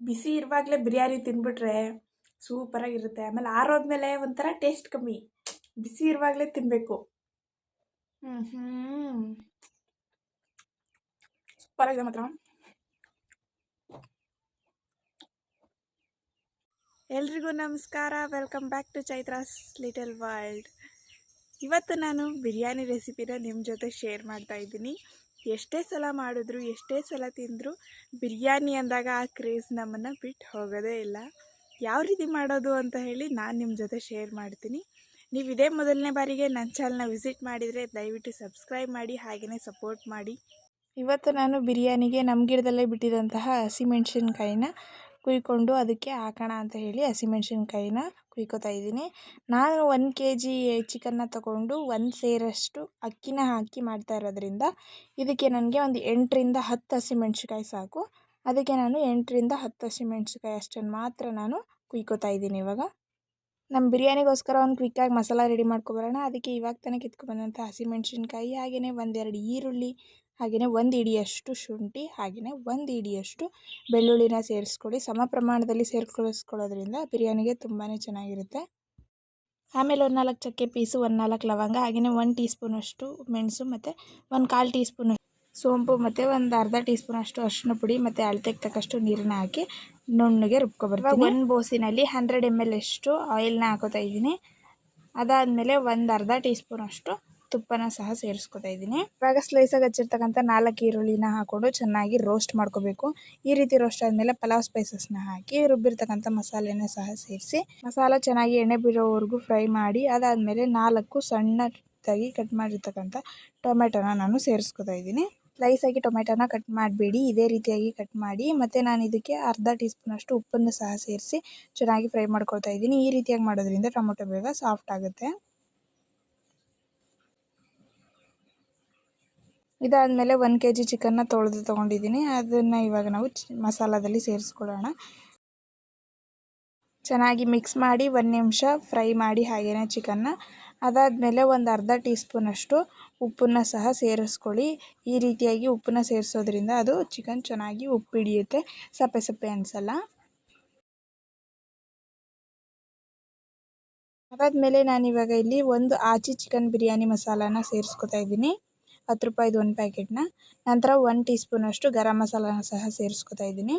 ಬಿಸಿ ಇರುವಾಗಲೇ ಬಿರಿಯಾನಿ ತಿಂದ್ಬಿಟ್ರೆ ಸೂಪರಾಗಿರುತ್ತೆ ಆಮೇಲೆ ಆರೋದ್ಮೇಲೆ ಒಂಥರ ಟೇಸ್ಟ್ ಕಮ್ಮಿ. ಬಿಸಿ ಇರುವಾಗಲೇ ತಿನ್ನಬೇಕು ಹ್ಞೂ ಹ್ಞೂ ಸೂಪರಾಗಿದೆ ಮಾತ್ರ. ಎಲ್ರಿಗೂ ನಮಸ್ಕಾರ. Welcome back to Chaitra's little world ಇವತ್ತು ನಾನು ಬಿರಿಯಾನಿ ರೆಸಿಪಿನ ನಿಮ್ಮ ಜೊತೆ ಶೇರ್ ಮಾಡ್ತಾ ಇದ್ದೀನಿ. ಎಷ್ಟೇ ಸಲ ಮಾಡಿದ್ರು, ಎಷ್ಟೇ ಸಲ ತಿಂದರೂ, ಬಿರಿಯಾನಿ ಅಂದಾಗ ಆ ಕ್ರೇಜ್ ನಮ್ಮನ್ನು ಬಿಟ್ಟು ಹೋಗೋದೇ ಇಲ್ಲ. ಯಾವ ರೀತಿ ಮಾಡೋದು ಅಂತ ಹೇಳಿ ನಾನು ನಿಮ್ಮ ಜೊತೆ ಶೇರ್ ಮಾಡ್ತೀನಿ. ನೀವು ಇದೇ ಮೊದಲನೇ ಬಾರಿಗೆ ನನ್ನ ಚಾನಲ್ನ ವಿಸಿಟ್ ಮಾಡಿದರೆ ದಯವಿಟ್ಟು ಸಬ್ಸ್ಕ್ರೈಬ್ ಮಾಡಿ ಹಾಗೆಯೇ ಸಪೋರ್ಟ್ ಮಾಡಿ. ಇವತ್ತು ನಾನು ಬಿರಿಯಾನಿಗೆ ನಮ್ಮ ಗಿಡದಲ್ಲೇ ಬಿಟ್ಟಿದ್ದಂತಹ ಹಸಿಮೆಣ್ಸಿನ್ಕಾಯಿನ ಕುಯ್ಕೊಂಡು ಅದಕ್ಕೆ ಹಾಕೋಣ ಅಂತ ಹೇಳಿ ಹಸಿಮೆಣ್ಸಿನ್ಕಾಯಿನ ಕುಯ್ಕೋತಾ ಇದ್ದೀನಿ ನಾನು ಒನ್ ಕೆ ಜಿ ಚಿಕನ್ನ ತಗೊಂಡು ಒಂದು ಸೇರಷ್ಟು ಅಕ್ಕಿನ ಹಾಕಿ ಮಾಡ್ತಾ ಇರೋದ್ರಿಂದ ಇದಕ್ಕೆ ನನಗೆ ಒಂದು ಎಂಟರಿಂದ ಹತ್ತು ಹಸಿಮೆಣ್ಸಿಕಾಯಿ ಸಾಕು. ಅದಕ್ಕೆ ನಾನು ಎಂಟರಿಂದ ಹತ್ತು ಹಸಿಮೆಣ್ಸಿಕಾಯಿ ಅಷ್ಟನ್ನು ಮಾತ್ರ ನಾನು ಕುಯ್ಕೋತಾ ಇದ್ದೀನಿ ಇವಾಗ. ನಮ್ಮ ಬಿರಿಯಾನಿಗೋಸ್ಕರ ಒಂದು ಕ್ವಿಕ್ಕಾಗಿ ಮಸಾಲ ರೆಡಿ ಮಾಡ್ಕೊಬರೋಣ ಅದಕ್ಕೆ ಇವಾಗ ತಾನೇ ಕಿತ್ಕೊಬಂದಂಥ ಹಸಿಮೆಣ್ಸಿನ್ಕಾಯಿ ಹಾಗೆಯೇ ಒಂದೆರಡು ಈರುಳ್ಳಿ ಹಾಗೆಯೇ ಒಂದು ಇಡಿಯಷ್ಟು ಶುಂಠಿ ಹಾಗೆಯೇ ಒಂದು ಇಡಿಯಷ್ಟು ಬೆಳ್ಳುಳ್ಳಿನ ಸೇರಿಸ್ಕೊಳ್ಳಿ. ಸಮ ಪ್ರಮಾಣದಲ್ಲಿ ಸೇರ್ಕೊಳಿಸ್ಕೊಳ್ಳೋದ್ರಿಂದ ಬಿರಿಯಾನಿಗೆ ತುಂಬಾ ಚೆನ್ನಾಗಿರುತ್ತೆ. ಆಮೇಲೆ ಒಂದು ನಾಲ್ಕು ಚಕ್ಕೆ ಪೀಸು, ಒಂದು ನಾಲ್ಕು ಲವಂಗ ಹಾಗೆಯೇ ಒಂದು ಟೀ ಸ್ಪೂನಷ್ಟು ಮೆಣಸು ಮತ್ತು ಒಂದು ಕಾಲು ಟೀ ಸ್ಪೂನ್ ಸೋಂಪು ಮತ್ತು ಒಂದು ಅರ್ಧ ಟೀ ಸ್ಪೂನಷ್ಟು ಅರಿಶಿನ ಪುಡಿ ಮತ್ತು ಅಳತೆಗೆ ತಕ್ಕಷ್ಟು ನೀರನ್ನ ಹಾಕಿ ನುಣ್ಣಗೆ ರುಬ್ಕೊಬರ್ತೀವಿ ಒಂದು ಬೋಸಿನಲ್ಲಿ ಹಂಡ್ರೆಡ್ ಎಂ ಎಲ್ ಅಷ್ಟು ಆಯಿಲ್ನ ಹಾಕೋತಾ ಇದ್ದೀನಿ. ಅದಾದಮೇಲೆ ಒಂದು ಅರ್ಧ ಟೀ ಸ್ಪೂನಷ್ಟು ತುಪ್ಪನ ಸಹ ಸೇರಿಸ್ಕೊತಾ ಇದ್ದೀನಿ. ಇವಾಗ ಸ್ಲೈಸಾಗಿ ಹಚ್ಚಿರ್ತಕ್ಕಂಥ ನಾಲ್ಕು ಈರುಳ್ಳಿನ ಹಾಕೊಂಡು ಚೆನ್ನಾಗಿ ರೋಸ್ಟ್ ಮಾಡ್ಕೋಬೇಕು. ಈ ರೀತಿ ರೋಸ್ಟ್ ಆದಮೇಲೆ ಪಲಾವ್ ಸ್ಪೈಸಸ್ನ ಹಾಕಿ ರುಬ್ಬಿರ್ತಕ್ಕಂಥ ಮಸಾಲೆನ ಸಹ ಸೇರಿಸಿ, ಮಸಾಲ ಚೆನ್ನಾಗಿ ಎಣ್ಣೆ ಬಿಡೋವರೆಗೂ ಫ್ರೈ ಮಾಡಿ, ಅದಾದಮೇಲೆ ನಾಲ್ಕು ಸಣ್ಣದಾಗಿ ಕಟ್ ಮಾಡಿರ್ತಕ್ಕಂಥ ಟೊಮೆಟೊನ ನಾನು ಸೇರಿಸ್ಕೊತಾ ಇದ್ದೀನಿ. ಸ್ಲೈಸಾಗಿ ಟೊಮೆಟೊನ ಕಟ್ ಮಾಡಬೇಡಿ, ಇದೇ ರೀತಿಯಾಗಿ ಕಟ್ ಮಾಡಿ, ಮತ್ತು ನಾನು ಇದಕ್ಕೆ ಅರ್ಧ ಟೀ ಸ್ಪೂನಷ್ಟು ಉಪ್ಪನ್ನು ಸಹ ಸೇರಿಸಿ ಚೆನ್ನಾಗಿ ಫ್ರೈ ಮಾಡ್ಕೊಳ್ತಾ ಇದ್ದೀನಿ. ಈ ರೀತಿಯಾಗಿ ಮಾಡೋದ್ರಿಂದ ಟೊಮೆಟೊ ಬೇಗ ಸಾಫ್ಟ್ ಆಗುತ್ತೆ. ಇದಾದಮೇಲೆ ಒಂದು ಕೆ ಜಿ ಚಿಕನ್ನ ತೊಳೆದು ತೊಗೊಂಡಿದ್ದೀನಿ. ಅದನ್ನು ಇವಾಗ ನಾವು ಮಸಾಲದಲ್ಲಿ ಸೇರಿಸ್ಕೊಳ್ಳೋಣ. ಚೆನ್ನಾಗಿ ಮಿಕ್ಸ್ ಮಾಡಿ ಒಂದು ನಿಮಿಷ ಫ್ರೈ ಮಾಡಿ ಹಾಗೆಯೇ ಚಿಕನ್ನ. ಅದಾದಮೇಲೆ ಒಂದು ಅರ್ಧ ಟೀ ಸ್ಪೂನಷ್ಟು ಉಪ್ಪನ್ನು ಸಹ ಸೇರಿಸ್ಕೊಳ್ಳಿ. ಈ ರೀತಿಯಾಗಿ ಉಪ್ಪನ್ನ ಸೇರಿಸೋದ್ರಿಂದ ಅದು ಚಿಕನ್ ಚೆನ್ನಾಗಿ ಉಪ್ಪು ಹಿಡಿಯುತ್ತೆ ಸಪ್ಪೆ ಸಪ್ಪೆ ಅನಿಸಲ್ಲ. ಅದಾದಮೇಲೆ ನಾನಿವಾಗ ಇಲ್ಲಿ ಒಂದು ಆಚಿ ಚಿಕನ್ ಬಿರಿಯಾನಿ ಮಸಾಲಾನ ಸೇರಿಸ್ಕೊತಾ ಇದ್ದೀನಿ. ಹತ್ತು ರೂಪಾಯಿದು ಒಂದು ಪ್ಯಾಕೆಟ್ನ ನಂತರ ಒನ್ ಟೀ ಸ್ಪೂನಷ್ಟು ಗರಂ ಮಸಾಲಾನ ಸಹ ಸೇರಿಸ್ಕೊತಾ ಇದ್ದೀನಿ.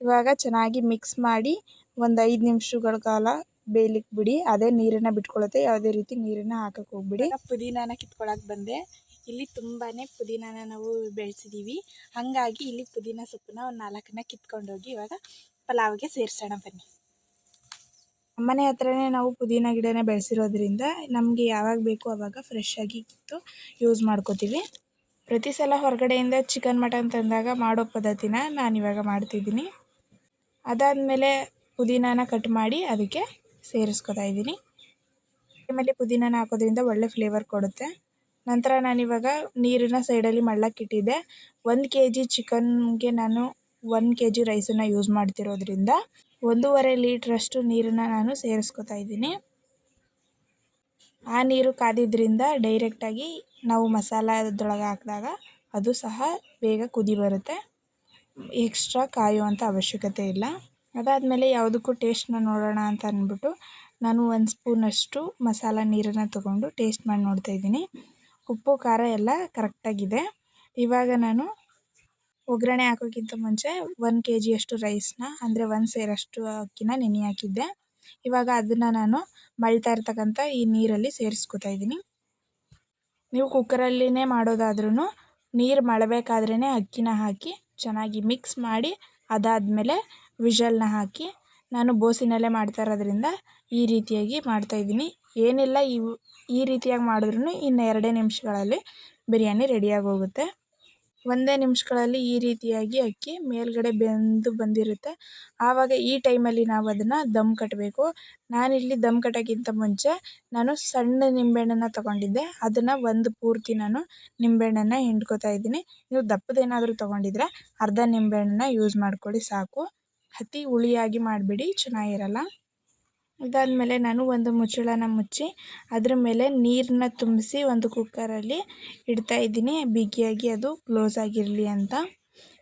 ಇವಾಗ ಚೆನ್ನಾಗಿ ಮಿಕ್ಸ್ ಮಾಡಿ ಒಂದು ಐದು ನಿಮಿಷಗಳ ಕಾಲ ಬೇಯಲಿಕ್ಕೆ ಬಿಡಿ. ಅದೇ ನೀರನ್ನು ಬಿಟ್ಕೊಳ್ಳುತ್ತೆ. ಯಾವುದೇ ರೀತಿ ನೀರನ್ನು ಹಾಕಕ್ಕೆ ಹೋಗ್ಬಿಡಿ. ಪುದೀನಾನ ಕಿತ್ಕೊಳಕ್ಕೆ ಬಂದೆ. ಇಲ್ಲಿ ತುಂಬಾ ಪುದೀನಾನ ನಾವು ಬೆಳೆಸಿದ್ದೀವಿ ಹಾಗಾಗಿ ಇಲ್ಲಿ ಪುದೀನ ಸೊಪ್ಪನ್ನ ಒಂದು ನಾಲ್ಕನ್ನ ಕಿತ್ಕೊಂಡೋಗಿ ಇವಾಗ ಪಲಾವ್ಗೆ ಸೇರಿಸೋಣ ಬನ್ನಿ. ಮನೆ ಹತ್ರನೇ ನಾವು ಪುದೀನ ಗಿಡನೇ ಬೆಳೆಸಿರೋದ್ರಿಂದ ನಮಗೆ ಯಾವಾಗ ಬೇಕು ಆವಾಗ ಫ್ರೆಶ್ ಆಗಿ ಕಿತ್ತು ಯೂಸ್ ಮಾಡ್ಕೋತೀವಿ. ಪ್ರತಿ ಸಲ ಹೊರಗಡೆಯಿಂದ ಚಿಕನ್ ಮಟನ್ ತಂದಾಗ ಮಾಡೋ ಪದ್ಧತಿನ ನಾನಿವಾಗ ಮಾಡ್ತಿದ್ದೀನಿ. ಅದಾದಮೇಲೆ ಪುದೀನಾನ ಕಟ್ ಮಾಡಿ ಅದಕ್ಕೆ ಸೇರಿಸ್ಕೊತಾ ಇದ್ದೀನಿ. ಆಮೇಲೆ ಪುದೀನಾನ ಹಾಕೋದ್ರಿಂದ ಒಳ್ಳೆ ಫ್ಲೇವರ್ ಕೊಡುತ್ತೆ. ನಂತರ ನಾನಿವಾಗ ನೀರನ್ನ ಸೈಡಲ್ಲಿ ಮಳ್ಳಕ್ಕಿಟ್ಟಿದ್ದೆ ಒಂದು ಕೆ ಜಿ ಚಿಕನ್ಗೆ ನಾನು ಒನ್ ಕೆ ಜಿ ರೈಸನ್ನು ಯೂಸ್ ಮಾಡ್ತಿರೋದ್ರಿಂದ ಒಂದೂವರೆ ಲೀಟ್ರಷ್ಟು ನೀರನ್ನು ನಾನು ಸೇರಿಸ್ಕೊತಾ ಇದ್ದೀನಿ. ಆ ನೀರು ಕಾದಿದ್ದರಿಂದ ಡೈರೆಕ್ಟಾಗಿ ನಾವು ಮಸಾಲದೊಳಗೆ ಹಾಕಿದಾಗ ಅದು ಸಹ ಬೇಗ ಕುದಿ ಬರುತ್ತೆ. ಎಕ್ಸ್ಟ್ರಾ ಕಾಯುವಂಥ ಅವಶ್ಯಕತೆ ಇಲ್ಲ. ಅದಾದಮೇಲೆ ಯಾವುದಕ್ಕೂ ಟೇಸ್ಟ್ನ ನೋಡೋಣ ಅಂತ ಅಂದ್ಬಿಟ್ಟು ನಾನು ಒಂದು ಸ್ಪೂನಷ್ಟು ಮಸಾಲ ನೀರನ್ನು ತೊಗೊಂಡು ಟೇಸ್ಟ್ ಮಾಡಿ ನೋಡ್ತಾ ಇದ್ದೀನಿ. ಉಪ್ಪು, ಖಾರ ಎಲ್ಲ ಕರೆಕ್ಟಾಗಿದೆ ಇವಾಗ ನಾನು ಒಗ್ಗರಣೆ ಹಾಕೋಕ್ಕಿಂತ ಮುಂಚೆ ಒನ್ ಕೆ ಜಿಯಷ್ಟು ರೈಸ್ನ ಅಂದರೆ ಒಂದು ಸೇರಷ್ಟು ಅಕ್ಕಿನ ನೆನೆ ಹಾಕಿದ್ದೆ. ಇವಾಗ ಅದನ್ನು ನಾನು ಮಳ್ತಾ ಇರ್ತಕ್ಕಂಥ ಈ ನೀರಲ್ಲಿ ಸೇರಿಸ್ಕೊತಾ ಇದ್ದೀನಿ. ನೀವು ಕುಕ್ಕರಲ್ಲಿನೇ ಮಾಡೋದಾದ್ರೂ ನೀರು ಮಳಬೇಕಾದ್ರೇ ಅಕ್ಕಿನ ಹಾಕಿ ಚೆನ್ನಾಗಿ ಮಿಕ್ಸ್ ಮಾಡಿ ಅದಾದಮೇಲೆ ವಿಷಲ್ನ ಹಾಕಿ ನಾನು ಬೋಸಿನಲ್ಲೇ ಮಾಡ್ತಾ ಇರೋದ್ರಿಂದ ಈ ರೀತಿಯಾಗಿ ಮಾಡ್ತಾಯಿದ್ದೀನಿ ಏನಿಲ್ಲ ಈ ರೀತಿಯಾಗಿ ಮಾಡಿದ್ರೂ ಇನ್ನು ಎರಡೇ ನಿಮಿಷಗಳಲ್ಲಿ ಬಿರಿಯಾನಿ ರೆಡಿಯಾಗಿ ಹೋಗುತ್ತೆ ಒಂದೇ ನಿಮಿಷಗಳಲ್ಲಿ ಈ ರೀತಿಯಾಗಿ ಅಕ್ಕಿ ಮೇಲ್ಗಡೆ ಬೆಂದು ಬಂದಿರುತ್ತೆ. ಆವಾಗ ಈ ಟೈಮಲ್ಲಿ ನಾವು ಅದನ್ನು ದಮ್ ಕಟ್ಟಬೇಕು ನಾನಿಲ್ಲಿ ದಮ್ ಕಟ್ಟೋಕ್ಕಿಂತ ಮುಂಚೆ ನಾನು ಸಣ್ಣ ನಿಂಬೆಹಣ್ಣನ್ನು ತೊಗೊಂಡಿದ್ದೆ. ಅದನ್ನು ಒಂದು ಪೂರ್ತಿ ನಾನು ನಿಂಬೆಹಣ್ಣನ್ನು ಹಿಂಡ್ಕೊತಾ ಇದ್ದೀನಿ. ನೀವು ದಪ್ಪದೇನಾದರೂ ತೊಗೊಂಡಿದ್ರೆ ಅರ್ಧ ನಿಂಬೆಹಣ್ಣನ್ನ ಯೂಸ್ ಮಾಡ್ಕೊಳ್ಳಿ ಸಾಕು. ಅತಿ ಹುಳಿಯಾಗಿ ಮಾಡಬೇಡಿ, ಚೆನ್ನಾಗಿರಲ್ಲ. ಇದಾದಮೇಲೆ ನಾನು ಒಂದು ಮುಚ್ಚಳನ ಮುಚ್ಚಿ ಅದ್ರ ಮೇಲೆ ನೀರನ್ನ ತುಂಬಿಸಿ ಒಂದು ಕುಕ್ಕರಲ್ಲಿ ಇಡ್ತಾ ಇದ್ದೀನಿ. ಬಿಗಿಯಾಗಿ ಅದು ಕ್ಲೋಸ್ ಆಗಿರಲಿ ಅಂತ.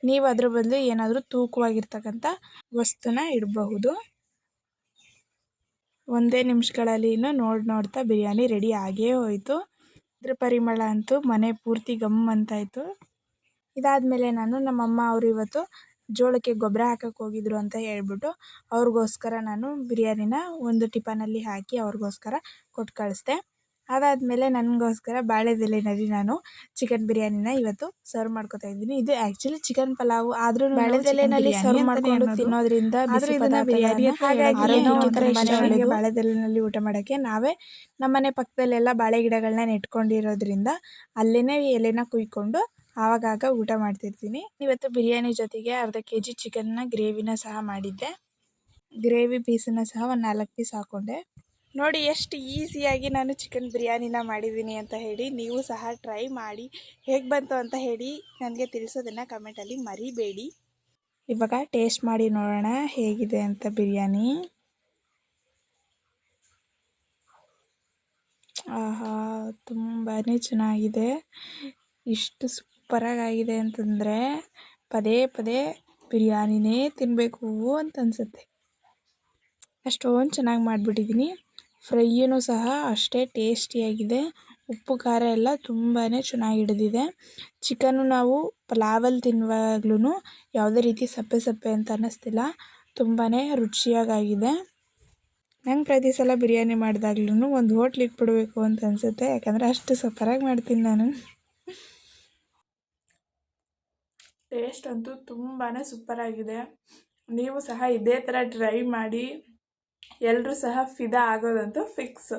ನೀವು ಅದ್ರ ಬದಲು ಏನಾದರೂ ತೂಕವಾಗಿರ್ತಕ್ಕಂಥ ವಸ್ತುನ ಇಡಬಹುದು. ಒಂದೇ ನಿಮಿಷಗಳಲ್ಲಿ ನೋಡಿ ನೋಡ್ತಾ ಬಿರಿಯಾನಿ ರೆಡಿ ಆಗೇ ಹೋಯಿತು. ಇದ್ರ ಪರಿಮಳ ಅಂತೂ ಮನೆ ಪೂರ್ತಿ ಗಮ್ ಅಂತಾಯಿತು. ಇದಾದಮೇಲೆ ನಾನು ನಮ್ಮಮ್ಮ ಅವರು ಇವತ್ತು ಜೋಳಕ್ಕೆ ಗೊಬ್ಬರ ಹಾಕಕ್ಕೆ ಹೋಗಿದ್ರು ಅಂತ ಹೇಳ್ಬಿಟ್ಟು ಅವ್ರಿಗೋಸ್ಕರ ನಾನು ಬಿರಿಯಾನಿನ ಒಂದು ಟಿಫನಲ್ಲಿ ಹಾಕಿ ಅವ್ರಿಗೋಸ್ಕರ ಕೊಟ್ಟು ಕಳಿಸ್ದೆ. ಅದಾದಮೇಲೆ ನನಗೋಸ್ಕರ ಬಾಳೆದೆಲೆಯಲ್ಲಿ ನಾನು ಚಿಕನ್ ಬಿರಿಯಾನಿನ ಇವತ್ತು ಸರ್ವ್ ಮಾಡ್ಕೊತಾ ಇದ್ದೀನಿ. ಇದು ಆ್ಯಕ್ಚುಲಿ ಚಿಕನ್ ಪಲಾವು ಆದ್ರೂ ಬಾಳೆದೆಲೆನಲ್ಲಿ ಸರ್ವ್ ಮಾಡ್ಕೊಂಡು ತಿನ್ನೋದ್ರಿಂದ ಬಿರಿಯಾನಿ ಹಾಗಾಗಿ ಬಾಳೆದೆಲೆನಲ್ಲಿ ಊಟ ಮಾಡೋಕ್ಕೆ. ನಾವೇ ನಮ್ಮನೆ ಪಕ್ಕದಲ್ಲೆಲ್ಲ ಬಾಳೆ ಗಿಡಗಳನ್ನ ನೆಟ್ಕೊಂಡಿರೋದ್ರಿಂದ ಅಲ್ಲೇ ಎಲೆನ ಕುಯ್ಕೊಂಡು ಆವಾಗಾಗ ಊಟ ಮಾಡ್ತಿರ್ತೀನಿ. ಇವತ್ತು ಬಿರಿಯಾನಿ ಜೊತೆಗೆ ಅರ್ಧ ಕೆ ಜಿ ಚಿಕನ್ನ ಗ್ರೇವಿನ ಸಹ ಮಾಡಿದ್ದೆ. ಗ್ರೇವಿ ಪೀಸನ್ನು ಸಹ ಒಂದು ನಾಲ್ಕು ಪೀಸ್ ಹಾಕ್ಕೊಂಡೆ ನೋಡಿ ಎಷ್ಟು ಈಸಿಯಾಗಿ ನಾನು ಚಿಕನ್ ಬಿರಿಯಾನಿನ ಮಾಡಿದ್ದೀನಿ ಅಂತ ಹೇಳಿ ನೀವು ಸಹ ಟ್ರೈ ಮಾಡಿ ಹೇಗೆ ಬಂತು ಅಂತ ಹೇಳಿ ನನಗೆ ತಿಳಿಸೋದನ್ನು ಕಮೆಂಟಲ್ಲಿ ಮರಿಬೇಡಿ. ಇವಾಗ ಟೇಸ್ಟ್ ಮಾಡಿ ನೋಡೋಣ ಹೇಗಿದೆ ಅಂತ ಬಿರಿಯಾನಿ. ಆಹಾ ತುಂಬಾ ಚೆನ್ನಾಗಿದೆ. ಇಷ್ಟು ಸೂಪರಾಗಿದೆ ಅಂತಂದರೆ ಪದೇ ಪದೇ ಬಿರಿಯಾನಿನೇ ತಿನ್ನಬೇಕು ಅಂತ ಅನಿಸುತ್ತೆ ಅಷ್ಟೊಂದು ಚೆನ್ನಾಗಿ ಮಾಡಿಬಿಟ್ಟಿದ್ದೀನಿ ಫ್ರೈಯೂ ಸಹ ಅಷ್ಟೇ ಟೇಸ್ಟಿಯಾಗಿದೆ. ಉಪ್ಪು, ಖಾರ ಎಲ್ಲ ತುಂಬಾ ಚೆನ್ನಾಗಿ ಹಿಡಿದಿದೆ. ಚಿಕನ್ನು ನಾವು ಪಲಾವಲ್ಲಿ ತಿನ್ನುವಾಗ್ಲೂ ಯಾವುದೇ ರೀತಿ ಸಪ್ಪೆ ಸಪ್ಪೆ ಅಂತ ಅನ್ನಿಸ್ತಿಲ್ಲ. ತುಂಬಾ ರುಚಿಯಾಗಾಗಿದೆ. ನಂಗೆ ಪ್ರತಿ ಸಲ ಬಿರಿಯಾನಿ ಮಾಡಿದಾಗ್ಲೂ ಒಂದು ಹೋಟ್ಲಿಗೆ ಬಿಡಬೇಕು ಅಂತ ಅನಿಸುತ್ತೆ. ಯಾಕಂದರೆ ಅಷ್ಟು ಸೂಪರಾಗಿ ಮಾಡ್ತೀನಿ ನಾನು. ಟೇಸ್ಟ್ ಅಂತೂ ತುಂಬಾ ಸೂಪರಾಗಿದೆ. ನೀವು ಸಹ ಇದೇ ಥರ ಟ್ರೈ ಮಾಡಿ ಎಲ್ಲರೂ ಸಹ ಫಿದಾ ಆಗೋದಂತೂ ಫಿಕ್ಸ್.